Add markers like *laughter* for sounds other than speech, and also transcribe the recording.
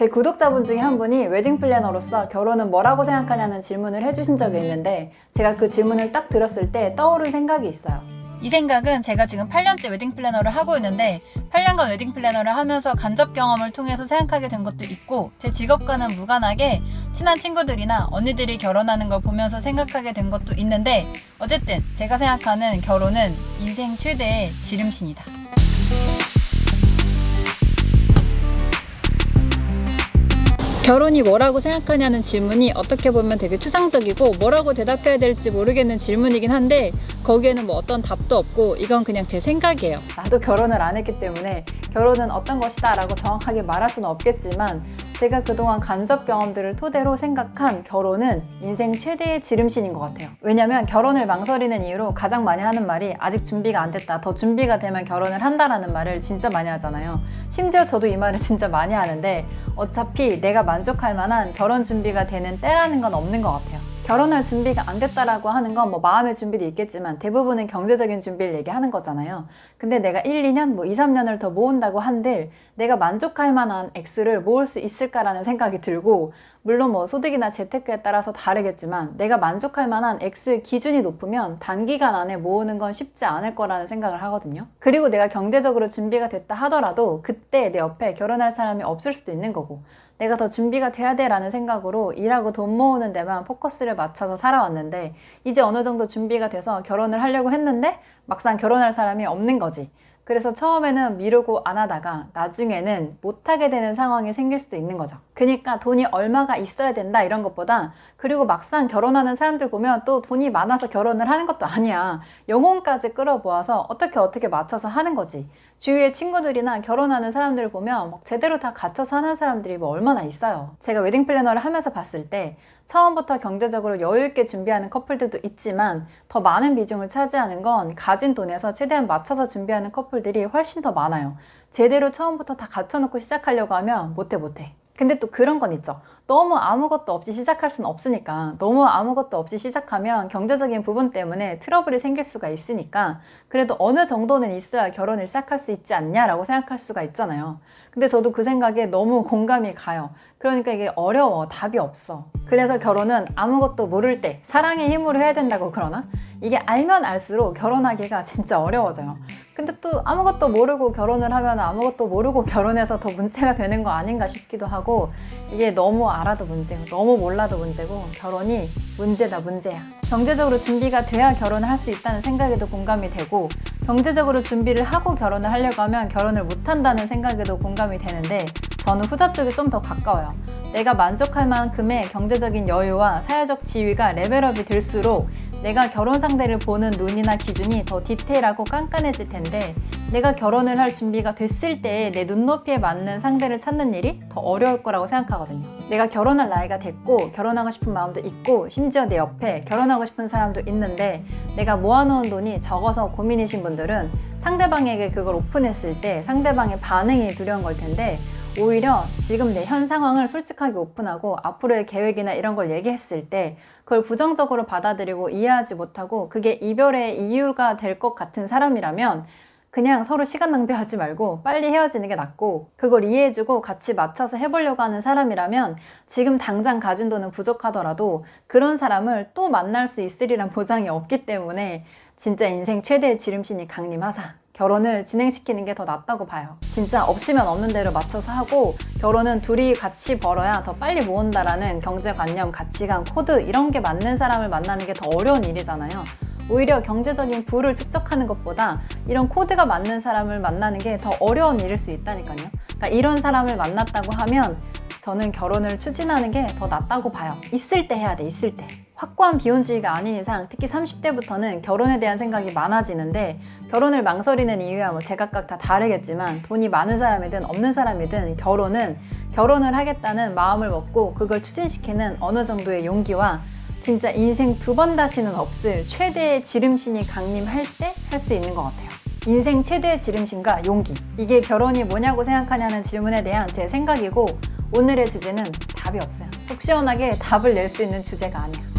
제 구독자분 중에 한 분이 웨딩 플래너로서 결혼은 뭐라고 생각하냐는 질문을 해주신 적이 있는데 제가 그 질문을 딱 들었을 때 떠오른 생각이 있어요. 이 생각은 제가 지금 8년째 웨딩 플래너를 하고 있는데 8년간 웨딩 플래너를 하면서 간접 경험을 통해서 생각하게 된 것도 있고 제 직업과는 무관하게 친한 친구들이나 언니들이 결혼하는 걸 보면서 생각하게 된 것도 있는데 어쨌든 제가 생각하는 결혼은 인생 최대의 지름신이다. 결혼이 뭐라고 생각하냐는 질문이 어떻게 보면 되게 추상적이고 뭐라고 대답해야 될지 모르겠는 질문이긴 한데 거기에는 뭐 어떤 답도 없고 이건 그냥 제 생각이에요. 나도 결혼을 안 했기 때문에 결혼은 어떤 것이다 라고 정확하게 말할 수는 없겠지만 제가 그동안 간접 경험들을 토대로 생각한 결혼은 인생 최대의 지름신인 것 같아요. 왜냐면 결혼을 망설이는 이유로 가장 많이 하는 말이 아직 준비가 안 됐다. 더 준비가 되면 결혼을 한다라는 말을 진짜 많이 하잖아요. 심지어 저도 이 말을 *laughs* 진짜 많이 하는데 어차피 내가 만족할 만한 결혼 준비가 되는 때라는 건 없는 것 같아요. 결혼할 준비가 안 됐다라고 하는 건 뭐 마음의 준비도 있겠지만 대부분은 경제적인 준비를 얘기하는 거잖아요. 근데 내가 1, 2년, 뭐 2, 3년을 더 모은다고 한들 내가 만족할 만한 액수를 모을 수 있을까라는 생각이 들고 물론 뭐 소득이나 재테크에 따라서 다르겠지만 내가 만족할 만한 액수의 기준이 높으면 단기간 안에 모으는 건 쉽지 않을 거라는 생각을 하거든요. 그리고 내가 경제적으로 준비가 됐다 하더라도 그때 내 옆에 결혼할 사람이 없을 수도 있는 거고 내가 더 준비가 돼야 돼라는 생각으로 일하고 돈 모으는 데만 포커스를 맞춰서 살아왔는데 이제 어느 정도 준비가 돼서 결혼을 하려고 했는데 막상 결혼할 사람이 없는 거지. 그래서 처음에는 미루고 안 하다가 나중에는 못하게 되는 상황이 생길 수도 있는 거죠. 그러니까 돈이 얼마가 있어야 된다 이런 것보다 그리고 막상 결혼하는 사람들 보면 또 돈이 많아서 결혼을 하는 것도 아니야. 영혼까지 끌어모아서 어떻게 어떻게 맞춰서 하는 거지. 주위의 친구들이나 결혼하는 사람들을 보면 막 제대로 다 갖춰서 하는 사람들이 뭐 얼마나 있어요. 제가 웨딩 플래너를 하면서 봤을 때 처음부터 경제적으로 여유 있게 준비하는 커플들도 있지만 더 많은 비중을 차지하는 건 가진 돈에서 최대한 맞춰서 준비하는 커플들이 훨씬 더 많아요. 제대로 처음부터 다 갖춰놓고 시작하려고 하면 못해 못해. 근데 또 그런 건 있죠. 너무 아무것도 없이 시작할 수는 없으니까 너무 아무것도 없이 시작하면 경제적인 부분 때문에 트러블이 생길 수가 있으니까 그래도 어느 정도는 있어야 결혼을 시작할 수 있지 않냐라고 생각할 수가 있잖아요. 근데 저도 그 생각에 너무 공감이 가요. 그러니까 이게 어려워. 답이 없어. 그래서 결혼은 아무것도 모를 때 사랑의 힘으로 해야 된다고 그러나? 이게 알면 알수록 결혼하기가 진짜 어려워져요. 근데 또 아무것도 모르고 결혼을 하면 아무것도 모르고 결혼해서 더 문제가 되는 거 아닌가 싶기도 하고 이게 너무 알아도 문제고 너무 몰라도 문제고 결혼이 문제다 문제야. 경제적으로 준비가 돼야 결혼을 할 수 있다는 생각에도 공감이 되고 경제적으로 준비를 하고 결혼을 하려고 하면 결혼을 못 한다는 생각에도 공감이 되는데 저는 후자 쪽이 좀 더 가까워요. 내가 만족할 만큼의 경제적인 여유와 사회적 지위가 레벨업이 될수록 내가 결혼 상대를 보는 눈이나 기준이 더 디테일하고 깐깐해질 텐데 내가 결혼을 할 준비가 됐을 때 내 눈높이에 맞는 상대를 찾는 일이 더 어려울 거라고 생각하거든요. 내가 결혼할 나이가 됐고 결혼하고 싶은 마음도 있고 심지어 내 옆에 결혼하고 싶은 사람도 있는데 내가 모아놓은 돈이 적어서 고민이신 분들은 상대방에게 그걸 오픈했을 때 상대방의 반응이 두려운 걸 텐데 오히려 지금 내 현 상황을 솔직하게 오픈하고 앞으로의 계획이나 이런 걸 얘기했을 때 그걸 부정적으로 받아들이고 이해하지 못하고 그게 이별의 이유가 될 것 같은 사람이라면 그냥 서로 시간 낭비하지 말고 빨리 헤어지는 게 낫고 그걸 이해해주고 같이 맞춰서 해보려고 하는 사람이라면 지금 당장 가진 돈은 부족하더라도 그런 사람을 또 만날 수 있으리란 보장이 없기 때문에 진짜 인생 최대의 지름신이 강림하사 결혼을 진행시키는 게 더 낫다고 봐요. 진짜 없으면 없는 대로 맞춰서 하고 결혼은 둘이 같이 벌어야 더 빨리 모은다라는 경제관념, 가치관, 코드 이런 게 맞는 사람을 만나는 게 더 어려운 일이잖아요. 오히려 경제적인 부를 축적하는 것보다 이런 코드가 맞는 사람을 만나는 게 더 어려운 일일 수 있다니까요. 그러니까 이런 사람을 만났다고 하면 저는 결혼을 추진하는 게 더 낫다고 봐요. 있을 때 해야 돼, 있을 때. 확고한 비혼주의가 아닌 이상 특히 30대부터는 결혼에 대한 생각이 많아지는데 결혼을 망설이는 이유야 뭐 제각각 다 다르겠지만 돈이 많은 사람이든 없는 사람이든 결혼은 결혼을 하겠다는 마음을 먹고 그걸 추진시키는 어느 정도의 용기와 진짜 인생 두 번 다시는 없을 최대의 지름신이 강림할 때 할 수 있는 것 같아요. 인생 최대의 지름신과 용기. 이게 결혼이 뭐냐고 생각하냐는 질문에 대한 제 생각이고 오늘의 주제는 답이 없어요. 속 시원하게 답을 낼 수 있는 주제가 아니야.